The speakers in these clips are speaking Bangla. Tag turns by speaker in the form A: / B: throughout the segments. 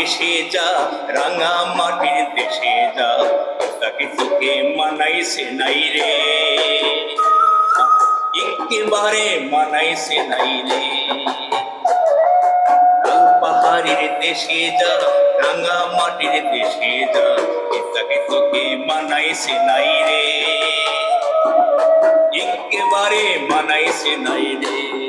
A: দেশে যা, রাঙা মাটির দেশে যা। তাকে তোকে মানাইছে নাই রে। একেবারে মানাইছে নাই রে। লাল পাহাড়ের দেশে যা, রাঙা মাটির দেশে যা, তাকে তোকে মানাইছে নাই রে। একেবারে মানাইছে নাই রে।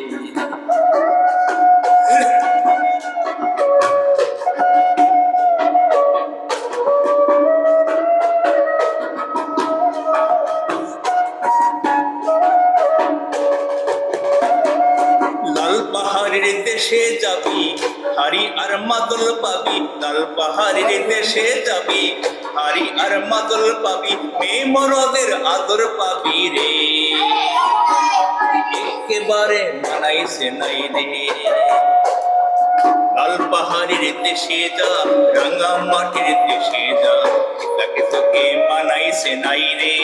A: যাবি? হারি আর মাদল পাবি লাল পাহাড়ের দেশে যাবি। হারি আর মাদল পাবি, মেয়ে মরদের আদর পাবি রে। একেবারে মানাইছে নাই রে। লাল পাহাড়ের দেশে যা, রাঙা মাটির দেশে যা তাকে তোকে মানাইছে নাই রে।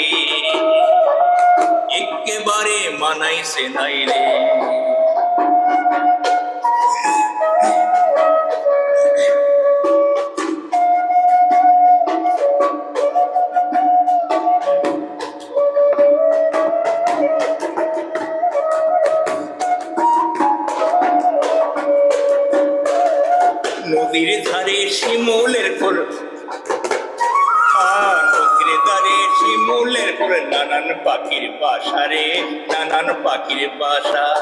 A: একেবারে মানাইছে নাই রে। নদীর ধারে শিমুলের ফুল। আহ, নদীর ধারে শিমুলের ফুল। নানান পাখির বাসা রে নানান পাখির বাসা।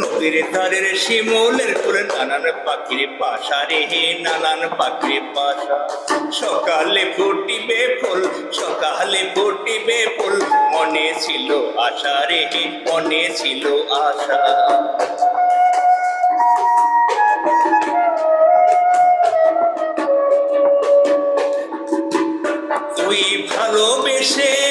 A: নদীর ধারের শিমুলের ফুল নানান পাখির বাসা রে, নানান পাখির বাসা। সকালে ফুটিবে ফুল, সকালে ফুটিবে ফুল, মনে ছিল আশা রে, মনে ছিল আশা। তুই ভালোবেসে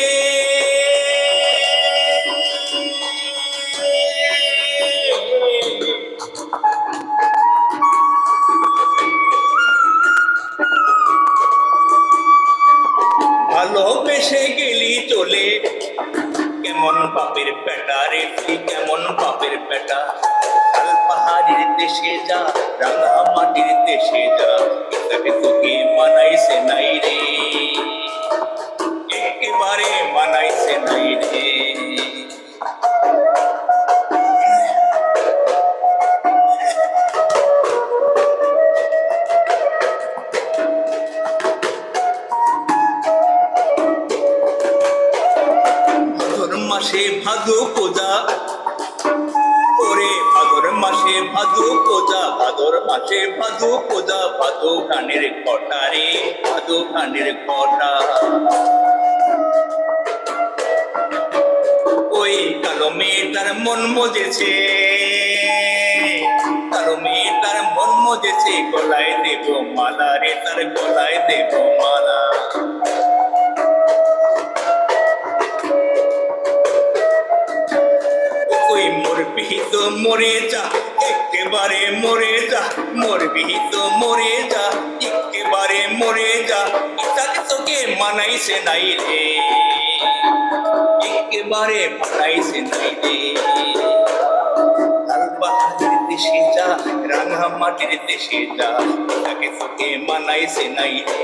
A: কেমন বাপের পেটা? রে তুই কেমন বাপের পেটা? লাল পাহাড়ির দেশে যা, রাঙা মাটির দেশে যা। এটাকে তোকে মানাইছে নাই মাসে ভাদু পূজা। ওরে ভাদর মাসে ভাদু পূজা, ভাদর মাসে ভাদু পূজা, ভাদু গানের কটা রে ভাদু গানের কটা। ওই কালো মেয়েটার মন মজেছে, কালো মেয়েটার মন মজেছে, গলায় দেব মালা রে তার গলায় দেব মালা। বিহিত মরে যা, একেবারে মরে যা, মোর বিহিত মরে যা, একেবারে মরে যা ইতাকে তোকে মানাইছে নাই রে। একেবারে মানাইছে নাই রে। দেশে যা, রাঙা মাটির দেশে যা তাকে তোকে মানাইছে নাই রে।